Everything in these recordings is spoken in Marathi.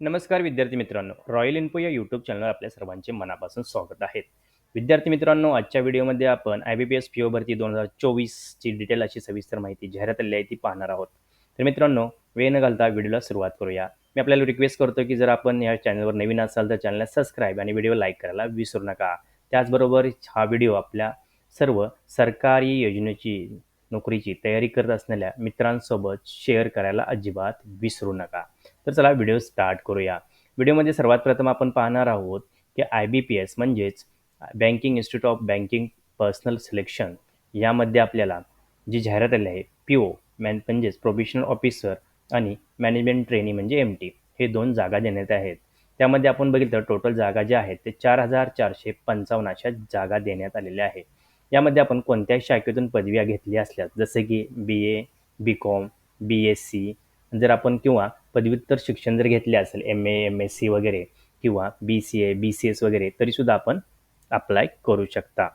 नमस्कार विद्यार्थी मित्रांनो. रॉयल इन्फो या यूट्यूब चॅनलवर आपल्या सर्वांचे मनापासून स्वागत आहे. विद्यार्थी मित्रांनो आजच्या व्हिडिओमध्ये आपण I B P S PO भरती दोन हजार चोवीसची डिटेल अशी सविस्तर माहिती जाहिरात आली आहे ती पाहणार आहोत. तर मित्रांनो वेळ न घालता व्हिडिओला सुरुवात करूया. मी आपल्याला रिक्वेस्ट करतो की जर आपण या चॅनलवर नवीन असाल तर चॅनलला सबस्क्राईब आणि व्हिडिओ लाईक करायला विसरू नका. त्याचबरोबर हा व्हिडिओ आपल्या सर्व सरकारी योजनेची नोकरीची तयारी करत असलेल्या मित्रांसोबत शेअर करायला अजिबात विसरू नका. तर चला व्हिडिओ स्टार्ट करूया. व्हिडिओमध्ये सर्वात प्रथम आपण पाहणार आहोत की आय बी पी एस म्हणजेच banking institute of banking personal selection यामध्ये आपल्याला जी जाहिरात आली आहे पी ओ मॅन म्हणजेच प्रोफेशनल ऑफिसर आणि मॅनेजमेंट ट्रेनी म्हणजे एम टी हे दोन जागा देण्यात आहेत. त्यामध्ये आपण बघितलं टोटल जागा ज्या आहेत ते चार हजार चारशे पंचावन्न अशा जागा देण्यात आलेल्या आहेत. यामध्ये आपण कोणत्याही शाखेतून पदव्या घेतल्या असल्यास जसे की B A B com B S C जर आपण किंवा पदव्युत्तर शिक्षण जर घेतले असेल M A M S C वगैरे किंवा B C A B C S वगैरे तरीसुद्धा आपण अप्लाय करू शकता.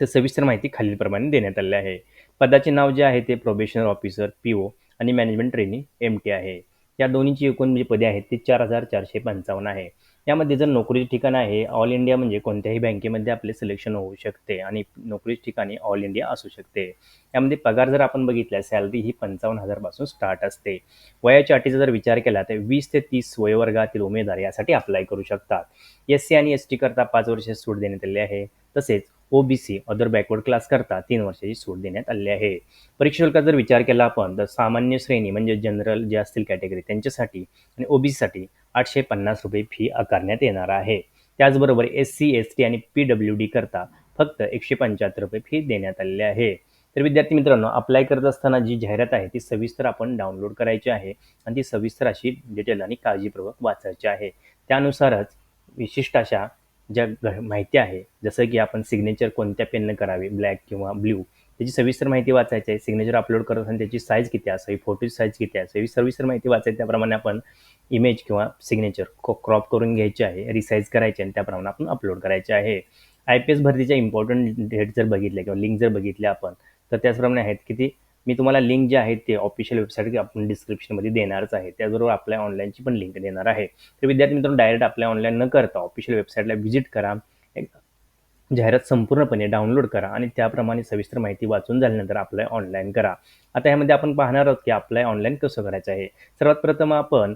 तर सविस्तर माहिती खालीलप्रमाणे देण्यात आली आहे. पदाचे नाव जे आहे ते प्रोबेशनर ऑफिसर पी ओ आणि मॅनेजमेंट ट्रेनिंग एम टी आहे. या दोन्हीची एकूण जी पदे आहेत ती चार हजार चारशे पंचावन्न आहे. यामध्ये जर नोकरीचे ठिकाण आहे ऑल इंडिया म्हणजे कोणत्याही बँकेमध्ये आपले सिलेक्शन होऊ शकते आणि नोकरीचे ठिकाणी ऑल इंडिया असू शकते. यामध्ये पगार जर आपण बघितला सॅलरी ही पंचावन्न हजारपासून स्टार्ट असते. वयाच्या अटीचा जर विचार केला तर वीस ते तीस वयोवर्गातील उमेदवार यासाठी अप्लाय करू शकतात. एस सी आणि एस टी करता पाच वर्ष सूट देण्यात आली आहे. तसेच O B C other backward class करता तीन वर्षाची सूट देण्यात आली आहे. परीक्षा शुल्काचा जर विचार केला आपण तर सामान्य श्रेणी म्हणजे जनरल जे असतील कॅटेगरी त्यांच्यासाठी आणि ओ बी सीसाठी आठशे पन्नास रुपये फी आकारण्यात येणार आहे. त्याचबरोबर एस सी एस टी आणि पी डब्ल्यू डी करता फक्त एकशे पंच्याहत्तर रुपये फी देण्यात आलेली आहे. तर विद्यार्थी मित्रांनो अप्लाय करत असताना जी जाहिरात आहे ती सविस्तर आपण डाउनलोड करायची आहे आणि ती सविस्तर अशी डिटेल आणि काळजीपूर्वक वाचायची आहे. त्यानुसारच विशिष्ट अशा ज्या घ माहिती आहे जसं की आपण सिग्नेचर कोणत्या पेननं करावे ब्लॅक किंवा ब्ल्यू त्याची सविस्तर माहिती वाचायची आहे सिग्नेचर अपलोड करत असताना त्याची साईज किती असावी फोटोची साईज किती असावी सविस्तर माहिती वाचायची त्याप्रमाणे आपण इमेज किंवा सिग्नेचर क्रॉप करून घ्यायची आहे रिसाईज करायची आणि त्याप्रमाणे आपण अपलोड करायचे आहे. आय पी एस भरतीच्या इम्पॉर्टंट डेट जर बघितल्या किंवा लिंक जर बघितल्या आपण तर त्याचप्रमाणे आहेत की ती मी तुम्हाला लिंक जे आहेत ते ऑफिशियल वेबसाईट आपण डिस्क्रिप्शनमध्ये देणारच आहे. त्याचबरोबर आपल्या ऑनलाईनची पण लिंक देणार आहे. तर विद्यार्थी मित्रांनो डायरेक्ट आपल्या ऑनलाईन न करता ऑफिशियल वेबसाईटला व्हिजिट करा. जाहिरात संपूर्णपणे डाउनलोड करा आणि त्याप्रमाणे सविस्तर माहिती वाचून झाल्यानंतर अप्लाय ऑनलाईन करा. आता यामध्ये आपण पाहणार आहोत की अप्लाय ऑनलाईन कसं करायचं आहे. सर्वात प्रथम आपण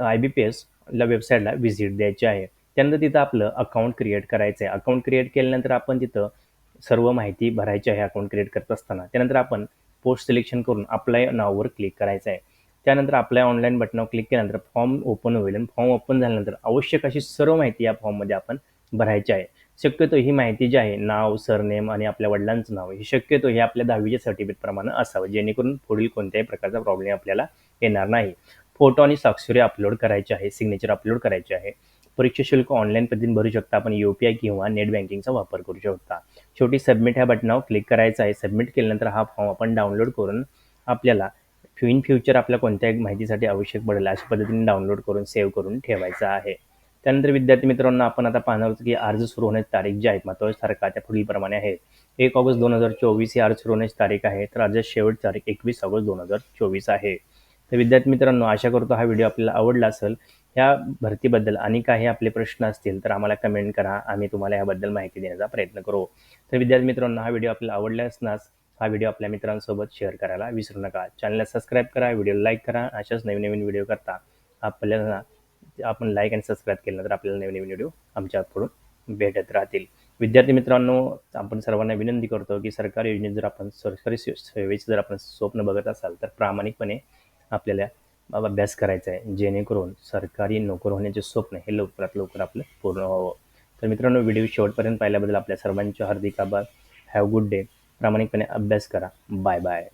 आय बी पी एसला वेबसाईटला व्हिजिट द्यायची आहे. त्यानंतर तिथं आपलं अकाउंट क्रिएट करायचं आहे अकाउंट क्रिएट केल्यानंतर आपण तिथं सर्व माहिती भरायची आहे अकाउंट क्रिएट करत असताना. त्यानंतर आपण पोस्ट सिलेक्शन करून अप्लाय नाववर क्लिक करायचं आहे. त्यानंतर अप्लाय ऑनलाईन बटनावर क्लिक केल्यानंतर फॉर्म ओपन होईल आणि फॉर्म ओपन झाल्यानंतर आवश्यक अशी सर्व माहिती या फॉर्ममध्ये आपण भरायची आहे. शक्यतो ही माहिती जी आहे नाव सरनेम आणि आपल्या वडिलांचं नाव हे शक्यतो हे आपल्या दहावीच्या सर्टिफिकेटप्रमाणे असावं जेणेकरून पुढील कोणत्याही प्रकारचा प्रॉब्लेम आपल्याला येणार नाही. फोटो आणि स्वाक्षरी अपलोड करायची आहे सिग्नेचर अपलोड करायचे आहे. परीक्षा शुल्क ऑनलाईन पद्धतीने भरू शकता. आपण यू पी आय किंवा नेट बँकिंगचा वापर करू शकता. शेवटी सबमिट ह्या बटनावर क्लिक करायचं आहे. सबमिट केल्यानंतर हा फॉर्म आपण डाउनलोड करून आपल्याला इन फ्युचर आपल्या कोणत्याही माहितीसाठी आवश्यक पडेल अशा पद्धतीने डाउनलोड करून सेव्ह करून ठेवायचा आहे. त्यानंतर विद्यार्थी मित्रांनो आपण आता पाहणार होतो की अर्ज सुरू होण्याची तारीख जी आहे महत्त्वाची तारखा त्या पुढीलप्रमाणे आहे. एक ऑगस्ट दोन हजार चोवीस ही अर्ज सुरू होण्याची तारीख आहे. तर अर्ज शेवट तारीख एकवीस ऑगस्ट दोन हजार चोवीस आहे. तर विद्यार्थी मित्रांनो आशा करतो हा व्हिडिओ आपल्याला आवडला असेल. ह्या भरतीबद्दल आणि काही आपले प्रश्न असतील तर आम्हाला कमेंट करा. आम्ही तुम्हाला याबद्दल माहिती देण्याचा प्रयत्न करू. तर विद्यार्थी मित्रांनो हा व्हिडिओ आपल्याला आवडला असणार हा व्हिडिओ आपल्या मित्रांसोबत शेअर करायला विसरू नका. चॅनलला सबस्क्राईब करा व्हिडिओ लाईक करा. अशाच नवीन नवीन व्हिडिओ करता आपल्याला आपण लाईक आणि सबस्क्राईब केलं तर आपल्याला नवीन नवीन व्हिडिओ आमच्याकडून भेटत राहतील. विद्यार्थी मित्रांनो आपण सर्वांना विनंती करतो की सरकारी योजनेत जर आपण सरकारी सेवेचे जर आपण स्वप्न बघत असाल तर प्रामाणिकपणे आपल्याला अभ्यास करायचा आहे. जेणेकरून सरकारी नोकर होण्याचे स्वप्न हे लवकरात लवकर आपलं पूर्ण व्हावं. तर मित्रांनो व्हिडिओ शेवटपर्यंत पाहिल्याबद्दल आपल्या सर्वांचे हार्दिक आभार. हॅव गुड डे प्रामाणिकपणे अभ्यास करा. Bye bye